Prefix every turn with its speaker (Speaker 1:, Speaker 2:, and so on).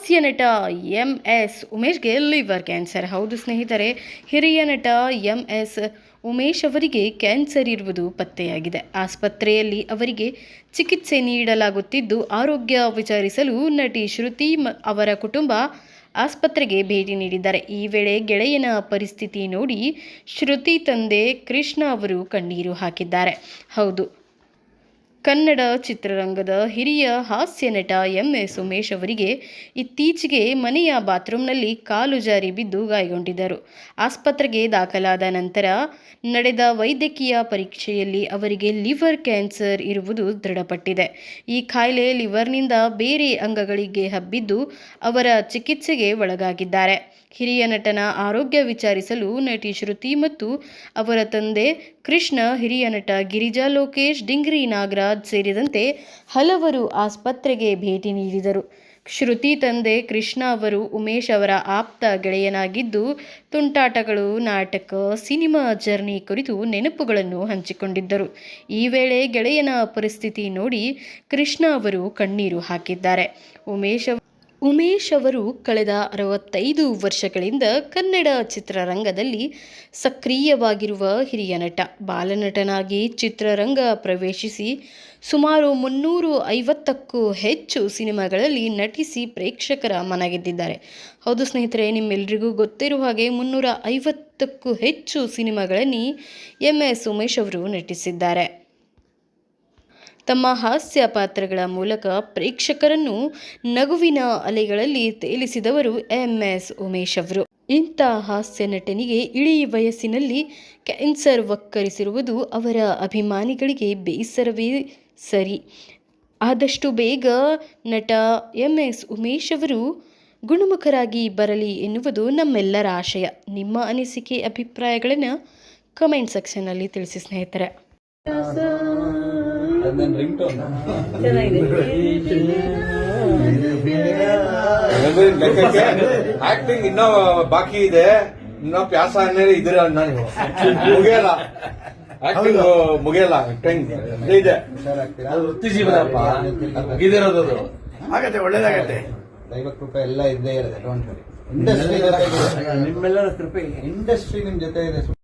Speaker 1: ಹಾಸ್ಯ ನಟ M S ಉಮೇಶ್ಗೆ ಲಿವರ್ ಕ್ಯಾನ್ಸರ್ ಹೌದು ಸ್ನೇಹಿತರೆ, ಹಿರಿಯ ನಟ ಎಂ ಎಸ್ ಉಮೇಶ್ ಅವರಿಗೆ ಕ್ಯಾನ್ಸರ್ ಇರುವುದು ಪತ್ತೆಯಾಗಿದೆ. ಆಸ್ಪತ್ರೆಯಲ್ಲಿ ಅವರಿಗೆ ಚಿಕಿತ್ಸೆ ನೀಡಲಾಗುತ್ತಿದ್ದು, ಆರೋಗ್ಯ ವಿಚಾರಿಸಲು ನಟಿ ಶ್ರುತಿ ಅವರ ಕುಟುಂಬ ಆಸ್ಪತ್ರೆಗೆ ಭೇಟಿ ನೀಡಿದ್ದಾರೆ. ಈ ವೇಳೆ ಗೆಳೆಯನ ಪರಿಸ್ಥಿತಿ ನೋಡಿ ಶ್ರುತಿ ತಂದೆ ಕೃಷ್ಣ ಅವರು ಕಣ್ಣೀರು ಹಾಕಿದ್ದಾರೆ. ಹೌದು ಕನ್ನಡ ಚಿತ್ರರಂಗದ ಹಿರಿಯ ಹಾಸ್ಯ ನಟ ಎಂ ಎಸ್ ಉಮೇಶ್ ಅವರಿಗೆ ಇತ್ತೀಚೆಗೆ ಮನೆಯ ಬಾತ್ರೂಮ್ನಲ್ಲಿ ಕಾಲು ಜಾರಿ ಬಿದ್ದು ಗಾಯಗೊಂಡಿದ್ದರು. ಆಸ್ಪತ್ರೆಗೆ ದಾಖಲಾದ ನಂತರ ನಡೆದ ವೈದ್ಯಕೀಯ ಪರೀಕ್ಷೆಯಲ್ಲಿ ಅವರಿಗೆ ಲಿವರ್ ಕ್ಯಾನ್ಸರ್ ಇರುವುದು ದೃಢಪಟ್ಟಿದೆ. ಈ ಕಾಯಿಲೆ ಲಿವರ್ನಿಂದ ಬೇರೆ ಅಂಗಗಳಿಗೆ ಹಬ್ಬಿದ್ದು ಅವರ ಚಿಕಿತ್ಸೆಗೆ ಒಳಗಾಗಿದ್ದಾರೆ. ಹಿರಿಯ ನಟನ ಆರೋಗ್ಯ ವಿಚಾರಿಸಲು ನಟಿ ಶ್ರುತಿ ಮತ್ತು ಅವರ ತಂದೆ ಕೃಷ್ಣ, ಹಿರಿಯ ನಟ ಗಿರಿಜಾ ಲೋಕೇಶ್, ಡಿಂಗ್ರಿ ನಾಗರಾಜ್ ಸೇರಿದಂತೆ ಹಲವರು ಆಸ್ಪತ್ರೆಗೆ ಭೇಟಿ ನೀಡಿದರು. ಶ್ರುತಿ ತಂದೆ ಕೃಷ್ಣ ಅವರು ಉಮೇಶ್ ಅವರ ಆಪ್ತ ಗೆಳೆಯನಾಗಿದ್ದು, ತುಂಟಾಟಗಳು, ನಾಟಕ, ಸಿನಿಮಾ ಜರ್ನಿ ಕುರಿತು ನೆನಪುಗಳನ್ನು ಹಂಚಿಕೊಂಡಿದ್ದರು. ಈ ವೇಳೆ ಗೆಳೆಯನ ಪರಿಸ್ಥಿತಿ ನೋಡಿ ಕೃಷ್ಣ ಅವರು ಕಣ್ಣೀರು ಹಾಕಿದ್ದಾರೆ. ಉಮೇಶ್ ಉಮೇಶ್ ಅವರು ಕಳೆದ ಅರವತ್ತೈದು ವರ್ಷಗಳಿಂದ ಕನ್ನಡ ಚಿತ್ರರಂಗದಲ್ಲಿ ಸಕ್ರಿಯವಾಗಿರುವ ಹಿರಿಯ ನಟ. ಬಾಲನಟನಾಗಿ ಚಿತ್ರರಂಗ ಪ್ರವೇಶಿಸಿ ಸುಮಾರು ಮುನ್ನೂರು ಐವತ್ತಕ್ಕೂ ಹೆಚ್ಚು ಸಿನಿಮಾಗಳಲ್ಲಿ ನಟಿಸಿ ಪ್ರೇಕ್ಷಕರ ಮನಗೆದ್ದಿದ್ದಾರೆ. ಹೌದು ಸ್ನೇಹಿತರೆ ನಿಮ್ಮೆಲ್ಲರಿಗೂ ಗೊತ್ತಿರುವ ಹಾಗೆ ಮುನ್ನೂರ ಐವತ್ತಕ್ಕೂ ಹೆಚ್ಚು ಸಿನಿಮಾಗಳಲ್ಲಿ ಎಂ ಎಸ್ ಉಮೇಶ್ ಅವರು ನಟಿಸಿದ್ದಾರೆ. ತಮ್ಮ ಹಾಸ್ಯ ಪಾತ್ರಗಳ ಮೂಲಕ ಪ್ರೇಕ್ಷಕರನ್ನು ನಗುವಿನ ಅಲೆಗಳಲ್ಲಿ ತೇಲಿಸಿದವರು ಎಂ ಎಸ್ ಉಮೇಶ್ ಅವರು. ಇಂಥ ಹಾಸ್ಯ ನಟನಿಗೆ ಇಳಿ ವಯಸ್ಸಿನಲ್ಲಿ ಕ್ಯಾನ್ಸರ್ ವಕ್ಕರಿಸಿರುವುದು ಅವರ ಅಭಿಮಾನಿಗಳಿಗೆ ಬೇಸರವೇ ಸರಿ. ಆದಷ್ಟು ಬೇಗ ನಟ ಎಂ ಎಸ್ ಉಮೇಶ್ ಅವರು ಗುಣಮುಖರಾಗಿ ಬರಲಿ ಎನ್ನುವುದು ನಮ್ಮೆಲ್ಲರ ಆಶಯ. ನಿಮ್ಮ ಅನಿಸಿಕೆ, ಅಭಿಪ್ರಾಯಗಳನ್ನು ಕಮೆಂಟ್ ಸೆಕ್ಷನ್ನಲ್ಲಿ ತಿಳಿಸಿ ಸ್ನೇಹಿತರೆ.
Speaker 2: ನನ್ನ ರಿಂಗ್ ಟೋನ್ ಲೆಕ್ಕಕ್ಕೆ ಆಕ್ಟಿಂಗ್ ಇನ್ನೂ ಬಾಕಿ ಇದೆ. ಇನ್ನೂ ಪ್ಯಾಸ ಅನ್ನೇ ಇದ್ರ ನಾನು ಮುಗಿಯಲ್ಲ. ಆಕ್ಟಿಂಗ್ ಮುಗಿಯಲ್ಲ. ಆಕ್ಟಿಂಗ್ ಇದೆ.
Speaker 3: ಅದು ವೃತ್ತಿ ಜೀವನಪ್ಪ. ಮುಗಿದಿರೋದು ಅದು.
Speaker 4: ಆಗತ್ತೆ ಒಳ್ಳೇದಾಗತ್ತೆ.
Speaker 5: ಐವತ್ತು ರೂಪಾಯಿ ಎಲ್ಲ ಇದ್ದೇ ಇರುತ್ತೆ. ಡೋಂಟ್ ವರಿ ಇಂಡಸ್ಟ್ರಿ
Speaker 3: ನಿಮ್ಮೆಲ್ಲರ ಕೃಪೆ
Speaker 5: ಇಂಡಸ್ಟ್ರಿ ನಿಮ್ ಜೊತೆ ಇದೆ.